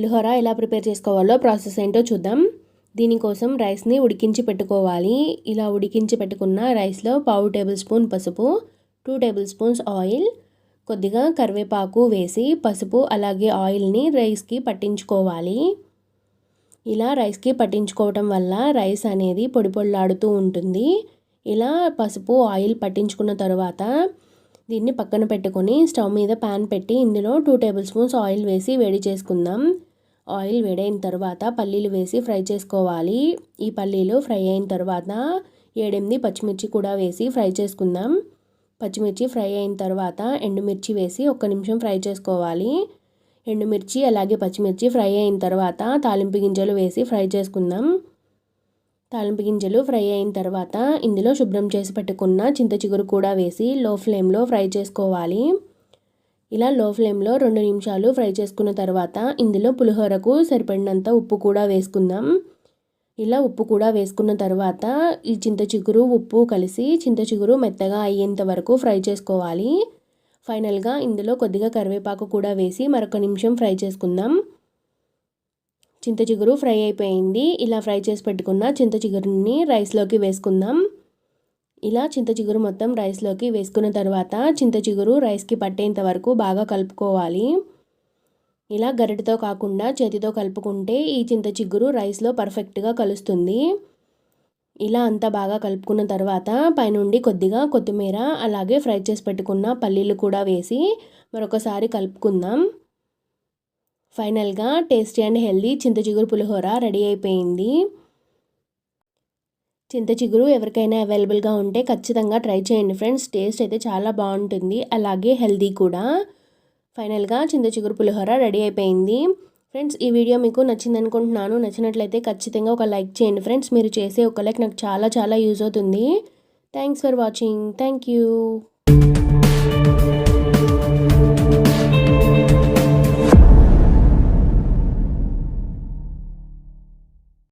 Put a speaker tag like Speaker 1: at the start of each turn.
Speaker 1: పులిహోర ఎలా ప్రిపేర్ చేసుకోవాలో ప్రాసెస్ ఏంటో చూద్దాం. దీనికోసం రైస్ని ఉడికించి పెట్టుకోవాలి. ఇలా ఉడికించి పెట్టుకున్న రైస్లో పావు టేబుల్ స్పూన్ పసుపు టూ టేబుల్ స్పూన్స్ ఆయిల్ కొద్దిగా కరివేపాకు వేసి పసుపు అలాగే ఆయిల్ని రైస్కి పట్టించుకోవాలి. ఇలా రైస్కి పట్టించుకోవటం వల్ల రైస్ అనేది పొడి పొడిలాడుతూ ఉంటుంది. ఇలా పసుపు ఆయిల్ పట్టించుకున్న తర్వాత దీన్ని పక్కన పెట్టుకొని స్టవ్ మీద ప్యాన్ పెట్టి ఇందులో టూ టేబుల్ స్పూన్స్ ఆయిల్ వేసి వేడి చేసుకుందాం. ఆయిల్ వేడైన తర్వాత పల్లీలు వేసి ఫ్రై చేసుకోవాలి. ఈ పల్లీలు ఫ్రై అయిన తర్వాత ఏడెనిమిది పచ్చిమిర్చి కూడా వేసి ఫ్రై చేసుకుందాం. పచ్చిమిర్చి ఫ్రై అయిన తర్వాత ఎండుమిర్చి వేసి ఒక్క నిమిషం ఫ్రై చేసుకోవాలి. ఎండుమిర్చి అలాగే పచ్చిమిర్చి ఫ్రై అయిన తర్వాత తాలింపు గింజలు వేసి ఫ్రై చేసుకుందాం. తాలింపు గింజలు ఫ్రై అయిన తర్వాత ఇందులో శుభ్రం చేసి పెట్టుకున్న చింత చిగురు కూడా వేసి లో ఫ్లేమ్లో ఫ్రై చేసుకోవాలి. ఇలా లో ఫ్లేమ్లో రెండు నిమిషాలు ఫ్రై చేసుకున్న తర్వాత ఇందులో పులిహోరకు సరిపడినంత ఉప్పు కూడా వేసుకుందాం. ఇలా ఉప్పు కూడా వేసుకున్న తర్వాత ఈ చింత చిగురు ఉప్పు కలిసి చింత చిగురు మెత్తగా అయ్యేంత వరకు ఫ్రై చేసుకోవాలి. ఫైనల్గా ఇందులో కొద్దిగా కరివేపాకు కూడా వేసి మరొక నిమిషం ఫ్రై చేసుకుందాం. చింత చిగురు ఫ్రై అయిపోయింది. ఇలా ఫ్రై చేసి పెట్టుకున్న చింత చిగురుని రైస్లోకి వేసుకుందాం. ఇలా చింత చిగురు మొత్తం రైస్లోకి వేసుకున్న తర్వాత చింత చిగురు రైస్కి పట్టేంత వరకు బాగా కలుపుకోవాలి. ఇలా గరిటతో కాకుండా చేతితో కలుపుకుంటే ఈ చింత చిగురు రైస్లో పర్ఫెక్ట్గా కలుస్తుంది. ఇలా అంతా బాగా కలుపుకున్న తర్వాత పైనుండి కొద్దిగా కొత్తిమీర అలాగే ఫ్రై చేసి పెట్టుకున్న పల్లీలు కూడా వేసి మరొకసారి కలుపుకుందాం. ఫైనల్గా టేస్టీ అండ్ హెల్దీ చింత చిగురు పులిహోర రెడీ అయిపోయింది. చింత చిగురు ఎవరికైనా అవైలబుల్గా ఉంటే ఖచ్చితంగా ట్రై చేయండి ఫ్రెండ్స్. టేస్ట్ అయితే చాలా బాగుంటుంది. అలాగే హెల్దీ కూడా. ఫైనల్గా చింత చిగురు పులిహోర రెడీ అయిపోయింది. ఫ్రెండ్స్ ఈ వీడియో మీకు నచ్చింది అనుకుంటున్నాను నచ్చినట్లయితే ఖచ్చితంగా ఒక లైక్ చేయండి ఫ్రెండ్స్. మీరు చేసే ఒక లైక్ నాకు చాలా చాలా యూజ్ అవుతుంది. Thanks for watching. Thank you.